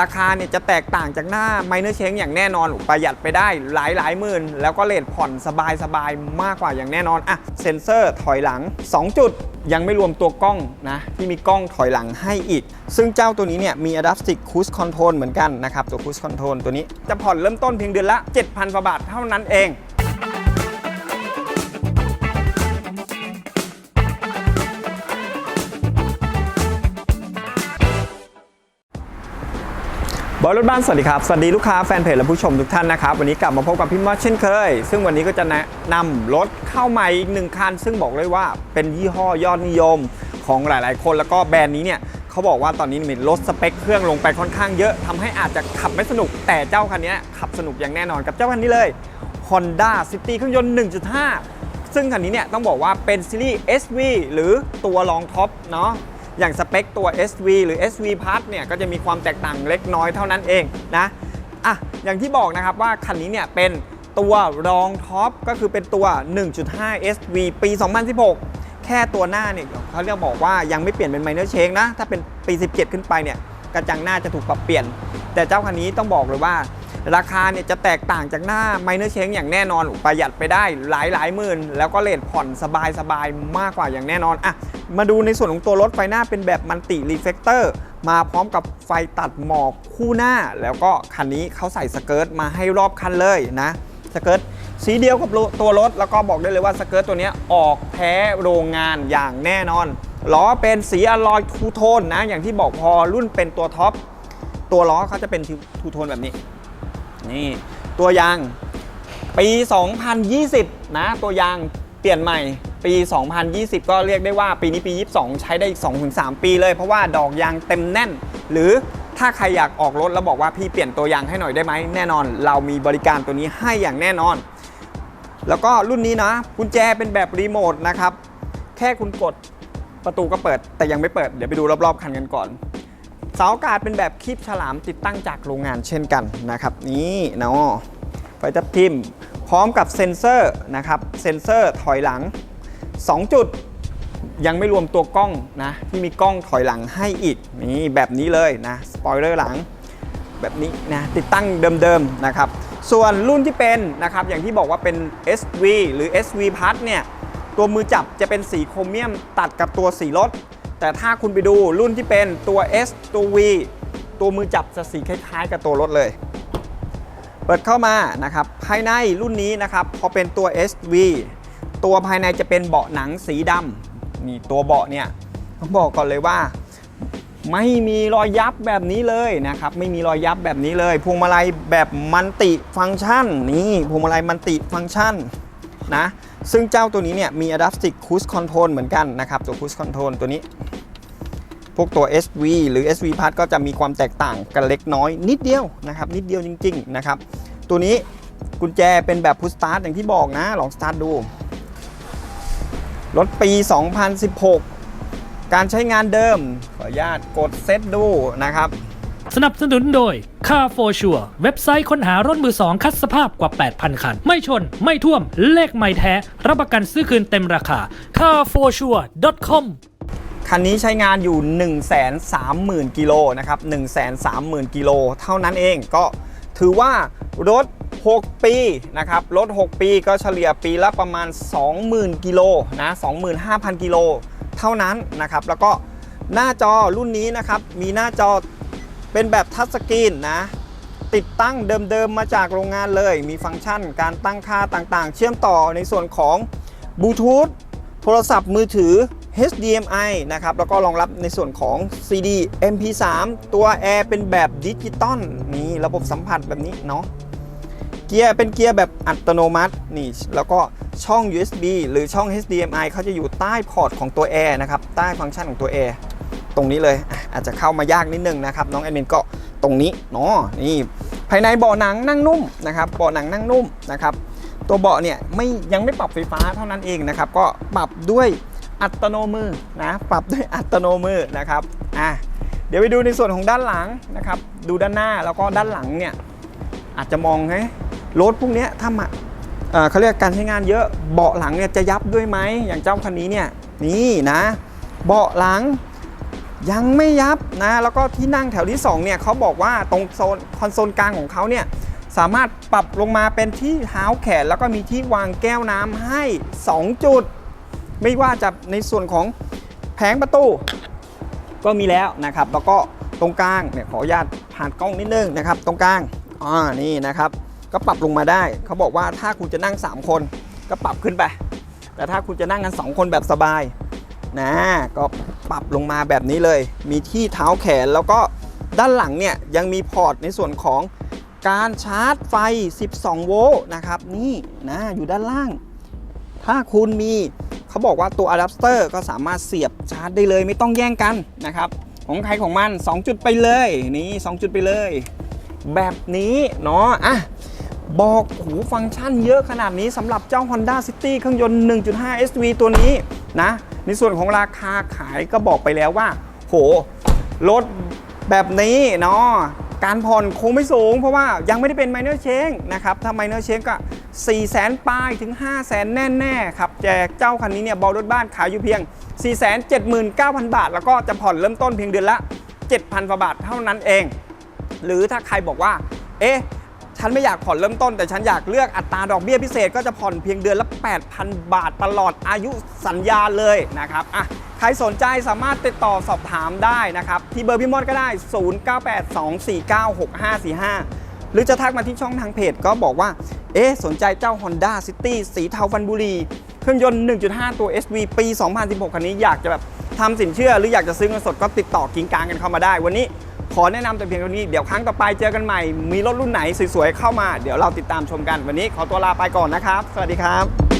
ราคาเนี่ยจะแตกต่างจากหน้า Minor c h a n g อย่างแน่นอนประหยัดไปได้หลายหลายหมื่น แล้วก็เลทผ่อนสบายสบายมากกว่าอย่างแน่นอนอะเซ็นเซอร์ถอยหลัง 2 จุดยังไม่รวมตัวกล้องนะที่มีกล้องถอยหลังให้อีก ซึ่งเจ้าตัวนี้เนี่ยมี Adaptive Cruise Control เหมือนกันนะครับตัว Cruise Control ตัวนี้จะผ่อนเริ่มต้นเพียงเดือนละ 7,000กว่าบาทเท่านั้นเอง บอยรถบ้านสวัสดีครับ สวัสดีลูกค้าแฟนเพจและผู้ชมทุกท่านนะครับ วันนี้กลับมาพบกับพี่มอสเช่นเคย ซึ่งวันนี้ก็จะแนะนำรถเข้าใหม่อีกหนึ่งคัน ซึ่งบอกเลยว่าเป็นยี่ห้อยอดนิยมของหลาย ๆ คนแล้วก็แบรนด์นี้เนี่ยเขาบอกว่าตอนนี้มีลดสเปคเครื่องลงไปค่อนข้างเยอะทำให้อาจจะขับไม่สนุก แต่เจ้าคันนี้ขับสนุกอย่างแน่นอนกับเจ้าคันนี้เลย Honda City เครื่องยนต์ 1.5 ซึ่งคันนี้เนี่ยต้องบอกว่าเป็นซีรีส์ SV หรือตัวรองท็อปเนาะ อย่างสเปคตัว SV หรือ SV Plus เนี่ยก็จะมีความแตกต่างเล็กน้อยเท่านั้นเองนะอะอย่างที่บอกนะครับว่าคันนี้เนี่ยเป็นตัวรองท็อปก็คือเป็นตัว 1.5 SV ปี 2016 แค่ตัวหน้าเนี่ยเขาเรียกบอกว่ายังไม่เปลี่ยนเป็น minor change นะ ถ้าเป็นปี 17 ขึ้นไปเนี่ยกระจังหน้าจะถูกปรับเปลี่ยน แต่เจ้าคันนี้ต้องบอกเลยว่า ราคาเนี่ยจะแตกต่างจากหน้า minor change อย่างแน่นอนประหยัดไปได้หลายหลายหมื่น แล้วก็เลทผ่อนสบายสบายมากกว่าอย่างแน่นอนอะมาดูในส่วนของตัวรถไฟหน้าเป็นแบบมันติรีเฟกเตอร์มาพร้อมกับไฟตัดหมอกคู่หน้า แล้วก็คันนี้เขาใส่สเกิร์ตมาให้รอบคันเลยนะสเกิร์ตสีเดียวกับตัวรถแล้วก็บอกได้เลยว่าสเกิร์ตตัวนี้ออกแท้โรงงานอย่างแน่นอนล้อเป็นสีอลอยทูโทนนะ อย่างที่บอกพอรุ่นเป็นตัวท็อปตัวล้อเขาจะเป็นทูโทนแบบนี้ นี่ตัวยางปี 2020 นะ ตัวยางเปลี่ยนใหม่ปี 2020 ก็เรียกได้ว่าปีนี้ปี 22 ใช้ได้อีก 2-3 ปีเลย เพราะว่าดอกยางเต็มแน่น หรือถ้าใครอยากออกรถแล้วบอกว่าพี่เปลี่ยนตัวยางให้หน่อยได้ไหมแน่นอน เรามีบริการตัวนี้ให้อย่างแน่นอน แล้วก็รุ่นนี้นะกุญแจเป็นแบบรีโมทนะครับ แค่คุณกดประตูก็เปิด แต่ยังไม่เปิด เดี๋ยวไปดูรอบๆคันกันก่อน เสาอากาศเป็นแบบคีบฉลามติดตั้งจากโรงงานเช่นกันนะครับ นี่เนาะไฟทับทิมพร้อมกับเซ็นเซอร์นะครับ เซ็นเซอร์ถอยหลัง 2 จุดยังไม่รวมตัวกล้องนะที่มีกล้องถอยหลังให้อีกนี่แบบนี้เลยนะสปอยเลอร์หลังแบบนี้นะติดตั้งเดิมๆนะครับ ส่วนรุ่นที่เป็นนะครับอย่างที่บอกว่าเป็น SV หรือ SV Plus เนี่ยตัวมือจับจะเป็นสีโครเมียมตัดกับตัวสีรถ แต่ถ้าคุณไปดูรุ่นที่เป็นตัว S ตัว V ตัวมือจับจะสีคล้ายๆ กับตัวรถเลย เปิดเข้ามานะครับ ภายในรุ่นนี้นะครับพอเป็นตัว SV ตัวภายในจะเป็นเบาะหนังสีดำนี่ตัวเบาะเนี่ยต้องบอกก่อนเลยว่า ไม่มีรอยยับแบบนี้เลยนะครับ ไม่มีรอยยับแบบนี้เลยพวงมาลัยแบบมันติฟังก์ชันนี่พวงมาลัยมันติฟังก์ชันนะซึ่งเจ้าตัวนี้เนี่ยมี Adaptive Cruise Control เหมือนกันนะครับตัว Cruise Control ตัวนี้ พวกตัว SV หรือ SV Plus ก็จะมีความแตกต่างกันเล็กน้อยนิดเดียวนะครับนิดเดียวจริงๆนะครับตัวนี้กุญแจเป็นแบบ Push Start อย่างที่บอกนะลองสตาร์ทดูรถปี 2016 การใช้งานเดิม ขออนุญาตกดเซตดูนะครับ สนับสนุนโดย Car for Sure เว็บไซต์ค้นหารถมือสองคัดสภาพกว่า 8,000 คัน ไม่ชน ไม่ท่วม เลขไม่แท้ รับประกันซื้อคืนเต็มราคา carforsure.com คันนี้ใช้งานอยู่ 130,000 กิโลนะครับ 130,000 กิโลเท่านั้นเองก็ถือว่ารถ 6 ปีนะครับ รถ 6 ปีก็เฉลี่ยปีละประมาณ 20,000 กิโลนะ 25,000 กิโลเท่านั้นนะครับ แล้วก็หน้าจอรุ่นนี้นะครับ มีหน้าจอเป็นแบบทัชสกรีนนะ ติดตั้งเดิมๆมาจากโรงงานเลย มีฟังก์ชันการตั้งค่าต่างๆ เชื่อมต่อในส่วนของบลูทูธโทรศัพท์มือถือ HDMI นะครับ แล้วก็รองรับในส่วนของ CD MP3 ตัวแอร์เป็นแบบดิจิตอลนี่ระบบสัมผัสแบบนี้เนาะเกียร์เป็นเกียร์แบบอัตโนมัตินี่แล้วก็ช่อง USB หรือช่อง HDMI เขาจะอยู่ใต้พอร์ตของตัวแอร์นะครับ ใต้ฟังก์ชันของตัวแอร์ตรงนี้เลยอะอาจจะเข้ามายากนิดนึงนะครับน้องแอดมินก็ตรงนี้เนาะนี่ภายในเบาะหนังนั่งนุ่มนะครับเบาะหนังนั่งนุ่มนะครับตัวเบาะเนี่ยไม่ยังไม่ปรับไฟฟ้าเท่านั้นเองนะครับก็ปรับด้วย อัตโนมือนะปรับด้วยอัตโนมือนะครับอะเดี๋ยวไปดูในส่วนของด้านหลังนะครับ ดูด้านหน้าแล้วก็ด้านหลังเนี่ยอาจจะมองให้รถพวกนี้ถ้ามาเอ่อเขาเรียกการใช้งานเยอะเบาะหลังเนี่ยจะยับด้วยไหมอย่างเจ้าคันนี้เนี่ยนี่นะเบาะหลังยังไม่ยับนะแล้วก็ที่นั่งแถวที่2เนี่ยเขาบอกว่าตรงโซนคอนโซลกลางของเขาเนี่ยสามารถปรับลงมาเป็นที่เท้าแขน แล้วก็มีที่วางแก้วน้ำให้ 2 จุด ไม่ว่าจะในส่วนของแผงประตูก็มีแล้วนะครับ แล้วก็ตรงกลางเนี่ยขออนุญาตผ่านกล้องนิดนึงนะครับ ตรงกลางอ่านี่นะครับ ก็ปรับลงมาได้ เขาบอกว่าถ้าคุณจะนั่ง 3 คนก็ปรับขึ้นไป แต่ถ้าคุณจะนั่งกัน 2 คนแบบสบายนะก็ปรับลงมาแบบนี้เลย มีที่เท้าแขนแล้วก็ด้านหลังเนี่ยยังมีพอร์ตในส่วนของการชาร์จไฟ 12 โวลต์นะครับ นี่นะอยู่ด้านล่าง ถ้าคุณมี เขาบอกว่าตัวอะแดปเตอร์ก็สามารถเสียบชาร์จได้เลยไม่ต้องแย่งกันนะครับ ของใครของมัน 2 จุดไปเลยนี่2จุดไปเลย แบบนี้เนาะอะบอกหูฟังก์ชันเยอะขนาดนี้สำหรับเจ้า Honda City เครื่องยนต์ 1.5 SV ตัวนี้นะ ในส่วนของราคาขายก็บอกไปแล้วว่า โหรถแบบนี้เนาะ การผ่อนคงไม่สูง เพราะว่ายังไม่ได้เป็นไมเนอร์เชงนะครับ ถ้าไมเนอร์เชงก็ 4 0 0แสนปลายถึง 5 0 0แสนแน่ๆครับแจกเจ้าคันนี้เนี่ยเบารถบ้านขายอยู่เพียง 479,000 บาท แล้วก็จะผ่อนเริ่มต้นเพียงเดือนละ 7,000กว่าบาทเท่านั้นเอง หรือถ้าใครบอกว่า เอ๊ะ ฉันไม่อยากผ่อนเริ่มต้น แต่ฉันอยากเลือกอัตราดอกเบี้ยพิเศษก็จะผ่อนเพียงเดือนละ 8,000 บาทตลอดอายุสัญญาเลยนะครับอะใครสนใจสามารถติดต่อสอบถามได้นะครับ ที่เบอร์พี่มดก็ได้ 0982496545 หรือจะทักมาที่ช่องทางเพจก็บอกว่า เอ๊ะสนใจเจ้า Honda City สีเทาฟันบุรี เครื่องยนต์ 1.5 ตัว SV ปี 2016 คันนี้อยากจะแบบทำสินเชื่อหรืออยากจะซื้อเงินสดก็ติดต่อกิงกลางกันเข้ามาได้วันนี้ ขอแนะนำแต่เพียงเท่านี้ เดี๋ยวครั้งต่อไปเจอกันใหม่ มีรถรุ่นไหนสวยๆเข้ามา เดี๋ยวเราติดตามชมกัน วันนี้ขอตัวลาไปก่อนนะครับ สวัสดีครับ